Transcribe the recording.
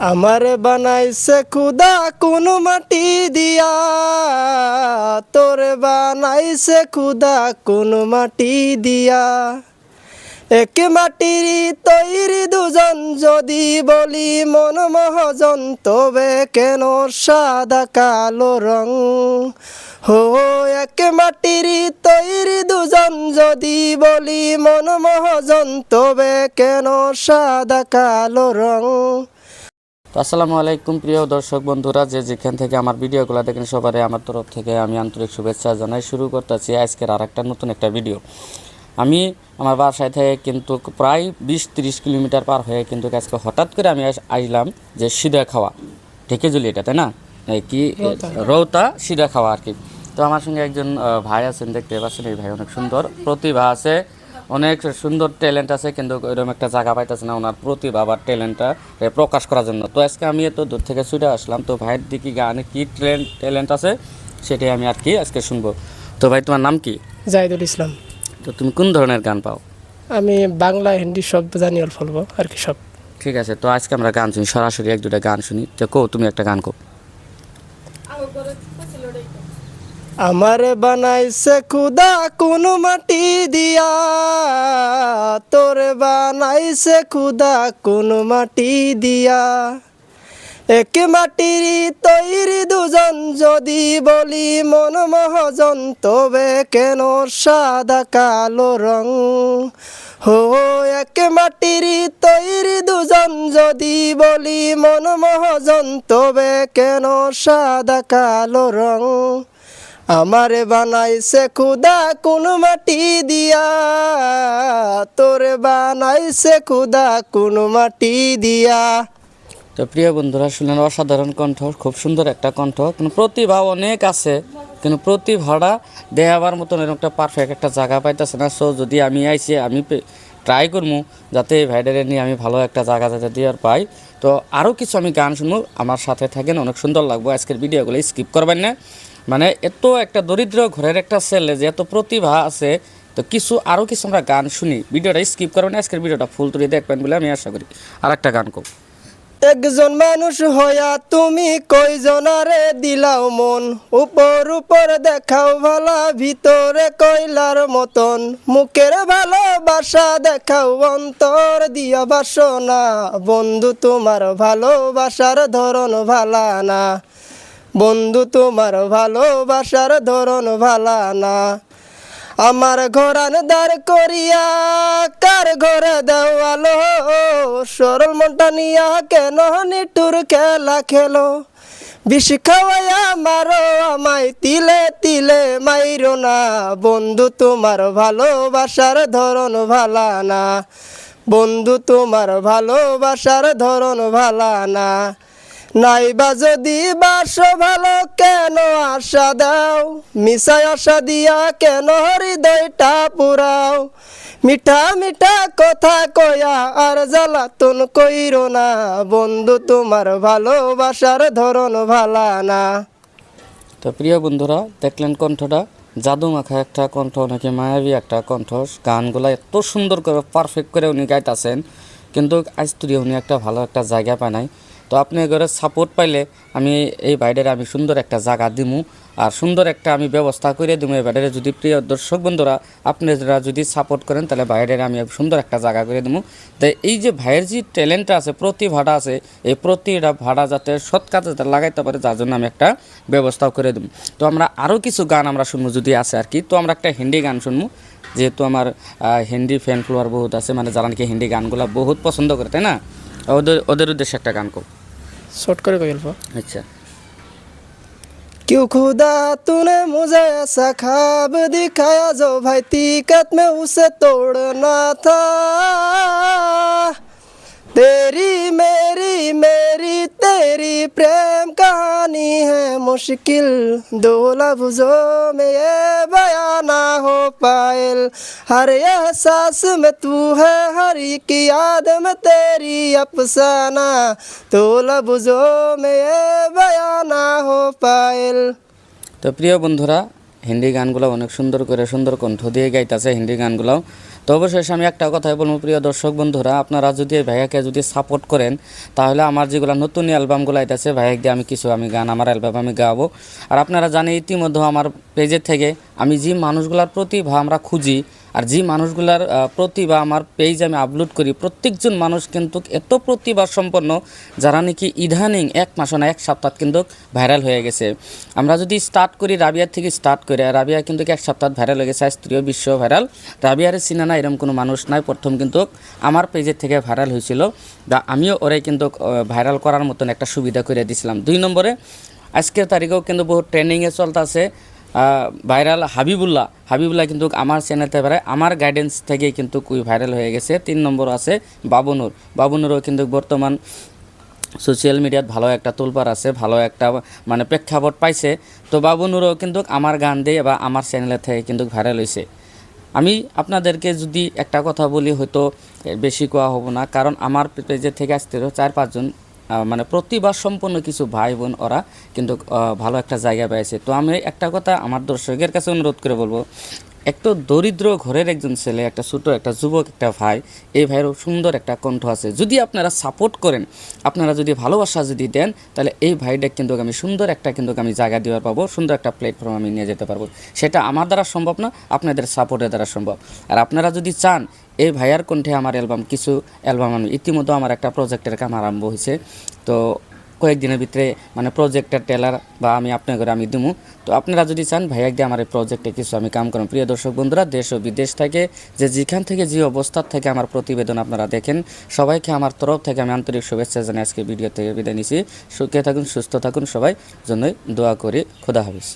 আমারে বানাইছে খুদা কোন মাটি দিয়া। তোরে বানাইছে খুদা কোন মাটি দিয়া। এক মাটির তৈরি দুজন যদি বলি মন মহাজন, তবে কেন সাদা কালো রং? হো, এক মাটির তৈরি দুজন যদি বলি মন মহাজন, তবে কেন সাদা কালো রং? তো আসসালামু আলাইকুম প্রিয় দর্শক বন্ধুরা যে যেখান থেকে আমার ভিডিওগুলো দেখেন সবারই আমার তরফ থেকে আমি আন্তরিক শুভেচ্ছা জানাই। শুরু করতেছি আজকের আর একটা নতুন একটা ভিডিও। আমি আমার বাসায় থেকে কিন্তু প্রায় বিশ তিরিশ কিলোমিটার পার হয়ে কিন্তু আজকে হঠাৎ করে আমি আসলাম যে সিদা খাওয়া। ঢেকেজুলি এটা তাই না? কি? রৌতা। সিদা খাওয়া আর কি। তো আমার সঙ্গে একজন ভাই আছেন দেখতে পাচ্ছেন এই ভাই অনেক সুন্দর। প্রতিভা আছে। অনেক সুন্দর ট্যালেন্ট আছে কিন্তু ওইরকম একটা জায়গা পাইতেছে না ওনার প্রতিভা বা ট্যালেন্টটা প্রকাশ করার জন্য। তো আজকে আমি এত দূর থেকে ছুটে আসলাম তো ভাইয়ের দিকে গানে কি ট্যালেন্ট ট্যালেন্ট আছে সেটাই আমি আর কি আজকে শুনব। তো ভাই তোমার নাম কি? জাহিদুল ইসলাম। তো তুমি কোন ধরনের গান পাও? আমি বাংলা হিন্দি সব জানি অল্প অল্প আর কি সব। ঠিক আছে তো আজকে আমরা গান শুনি সরাসরি এক দুটা গান শুনি। তো কো তুমি একটা গান কো আমারে বানাইছে খুদা কোন মাটি দিয়া। তোরে বানাইছে খুদা কোন মাটি দিয়া। এক মাটির তৈরি দুজন, যদি বলি মন মহাজন, তবে কেন সাদা কালো রং? হো, এক মাটির তৈরি দুজন, যদি বলি মন মহাজন, তবে কেন সাদা কালো রং? আমারে বানাইছে খুদা কোন মাটি দিয়া। তোরে বানাইছে খুদা কোন মাটি দিয়া। তো প্রিয় বন্ধুরা, শুনলেন অসাধারণ কণ্ঠ, খুব সুন্দর একটা কণ্ঠ। কিন্তু প্রতিভা অনেক আছে, কিন্তু প্রতিভাটা দেখাবার মতন এরকম একটা পারফেক্ট একটা জায়গা পাইতেছে না। সো যদি আমি আইসি, আমি ট্রাই করব যাতে এই ভাইডারে নিয়ে আমি ভালো একটা জায়গা যাতে দেওয়ার পাই। তো আরও কিছু আমি গান শুনব। আমার সাথে থাকেন, অনেক সুন্দর লাগবো। আজকের ভিডিওগুলো স্কিপ করবেন না। মানে এত একটা দরিদ্র ঘরের একটা ছেলে যে এত প্রতিভা আছে, তো কিছু আরও কিছু আমরা গান শুনি। ভিডিওটা স্কিপ করবেন, আজকের ভিডিওটা ফুল তুলে দেখবেন বলে আমি আশা করি। আর একটা গান করব একজন মানুষ হইয়া তুমি কয়জনারে দিলাও মন? উপর উপর দেখাও ভালা, ভিতরে কয়লার মতন। মুখের ভালোবাসা দেখাও, অন্তর দিয়া বাসনা। বন্ধু, তোমার ভালোবাসার ধরন ভালা না। বন্ধু, তোমার ভালোবাসার ধরন ভালা না। আমার ঘরান দাঁড় করিয়া, কার ঘরে দেওয়ালো? সরল মনটা নিয়া কেন নিটুর খেলা খেলো? বিষ খাওয়াইয়া মারো আমায় তিলে তিলে মাইরো না। বন্ধু, তোমার ভালোবাসার ধরন ভালা না। বন্ধু, তোমার ভালোবাসার ধরন ভালা না। নাইবা যদি বাস ভালো কেন আশা দাও? মিশাই আশা দিয়া কেন হৃদয়টা পুরাও? মিঠা মিঠা কথা কয়া আর জ্বালাতন কইরো না। বন্ধু, তোমার ভালোবাসার ধরন ভালা না। তো প্রিয় বন্ধুরা, দেখলেন কণ্ঠটা? জাদু মাখা একটা কণ্ঠ, নাকি মায়াবী একটা কণ্ঠ? গানগুলো এত সুন্দর করে পারফেক্ট করে উনি গাইতেছেন। কিন্তু আজ তুই উনি একটা ভালো একটা জায়গা পায় নাই তো আপনি এগুলো সাপোর্ট পাইলে আমি এই বাইডের আমি সুন্দর একটা জায়গা দিমু। আর সুন্দর একটা আমি ব্যবস্থা করে দিমু এই বাইডের যদি প্রিয় দর্শক বন্ধুরা, আপনারা যদি সাপোর্ট করেন, তাহলে বাইরের আমি সুন্দর একটা জায়গা করে দেবো তো এই যে ভাইয়ের যে ট্যালেন্টটা আছে, প্রতিভাটা আছে, এই প্রতিটা ভাড়া যাতে সৎ কাজে যাতে লাগাইতে পারে যার জন্য আমি একটা ব্যবস্থাও করে দেবো তো আমরা আরও কিছু গান আমরা শুনব যদি আছে আর কি। তো আমরা একটা হিন্দি গান শুনব। যেহেতু আমার হিন্দি ফ্যান ফলোয়ার বহুত আছে মানে যারা নাকি হিন্দি গানগুলো বহুত পছন্দ করে, তাই না? ওদের ওদের উদ্দেশ্যে একটা গান কর शॉर्ट करेगा अल्फ़ा अच्छा क्यों खुदा तूने मुझे ऐसा खाब दिखाया जो भाई तीकत में उसे तोड़ना था? तेरी मेरी मेरी तेरी प्रेम है मुश्किल दो लफ्जों में ये बयां ना हो पायल हर एहसास में तू है हर एक याद में तेरी अफसाना दो लफ्जों में ये बयां ना हो पायल তো প্রিয় বন্ধুরা হিন্দি গানগুলো অনেক সুন্দর করে সুন্দর কণ্ঠ দিয়ে গাইতেছে হিন্দি গানগুলো তো অবশেষে আমি একটা কথাই বলব, প্রিয় দর্শক বন্ধুরা, আপনারা যদি এই ভাইয়াকে যদি সাপোর্ট করেন, তাহলে আমার যেগুলো নতুন অ্যালবামগুলো আইতেছে ভাইয়াকে দিয়ে আমি কিছু আমি গান, আমার অ্যালবাম আমি গাবো। আর আপনারা জানেন, ইতিমধ্যে আমার পেজের থেকে আমি যে মানুষগুলোর প্রতিভা আমরা খুঁজি আর যে মানুষগুলার প্রতিভা আমার পেজ আমি আপলোড করি, প্রত্যেকজন মানুষ কিন্তু এত প্রতিভা সম্পন্ন, যারা নাকি ইদানিং এক মাস না, এক সপ্তাহ কিন্তু ভাইরাল হয়ে গেছে। আমরা যদি স্টার্ট করি রাবিয়ার থেকে স্টার্ট করি, রাবিয়া কিন্তু এক সপ্তাহ ভাইরাল হয়ে গেছে স্ত্রীয় বিশ্ব ভাইরাল রাবিয়ারের না এরকম কোনো মানুষ নাই, প্রথম কিন্তু আমার পেজের থেকে ভাইরাল হয়েছিল। বা আমিও ওরে কিন্তু ভাইরাল করার মতন একটা সুবিধা করে দিয়েছিলাম দুই নম্বরে, আজকের তারিখেও কিন্তু বহু ট্রেন্ডিংয়ে চলতেছে। ভাইরাল হাবিবুল্লাহ। হাবিবুল্লাহ কিন্তু আমার চ্যানেলতে ভাইরাল আমার গাইডেন্স থেকে কিন্তু ভাইরাল হয়ে গেছে। তিন নম্বর আছে বাবুনুর বাবুনুরও কিন্তু বর্তমান সোশ্যাল মিডিয়াত ভালো একটা তোলপার আছে, ভালো একটা মানে প্রেক্ষাপট পাইছে। তো বাবুনুরও কিন্তু আমার গান দিয়ে বা আমার চ্যানেলের থেকে কিন্তু ভাইরাল হয়েছে আমি আপনাদেরকে যদি একটা কথা বলি, হয়তো বেশি কোয়া হব না, কারণ আমার পেজের থেকে আসতে চার পাঁচজন মানে প্রতিভা সম্পন্ন কিছু ভাই বোন ওরা কিন্তু ভালো একটা জায়গা পেয়েছে। তো আমি একটা কথা আমার দর্শকের কাছে অনুরোধ করে বলব একটু দরিদ্র ঘরের একজন ছেলে, একটা ছোটো, একটা যুবক, একটা ভাই, এই ভাইয়েরও সুন্দর একটা কণ্ঠ আছে। যদি আপনারা সাপোর্ট করেন, আপনারা যদি ভালোবাসা যদি দেন, তাহলে এই ভাইটা কিন্তু আমি সুন্দর একটা কিন্তু আমি জায়গা দেওয়ার পাবো, সুন্দর একটা প্ল্যাটফর্ম আমি নিয়ে যেতে পারব। সেটা আমার দ্বারা সম্ভব না, আপনাদের সাপোর্টের দ্বারা সম্ভব। আর আপনারা যদি চান, এই ভাইয়ার কণ্ঠে আমার অ্যালবাম কিছু অ্যালবাম আমি ইতিমধ্যে আমার একটা প্রজেক্টের কাম আরম্ভ হয়েছে তো কয়েকদিনের ভিতরে মানে প্রজেক্টের টেলার বা আমি আপনাদের আমি দিমু। তো আপনারা যদি চান ভাইয়া দিয়ে আমার এই প্রজেক্টে কিছু আমি কাম করুন। প্রিয় দর্শক বন্ধুরা, দেশ ও বিদেশ থেকে যে যেখান থেকে যে অবস্থার থেকে আমার প্রতিবেদন আপনারা দেখেন, সবাইকে আমার তরফ থেকে আমি আন্তরিক শুভেচ্ছা জানাই আজকে ভিডিও থেকে বিদায় নিছি সুখে থাকুন, সুস্থ থাকুন সবাই। জন্যই দোয়া করি। খোদা হাফিজ।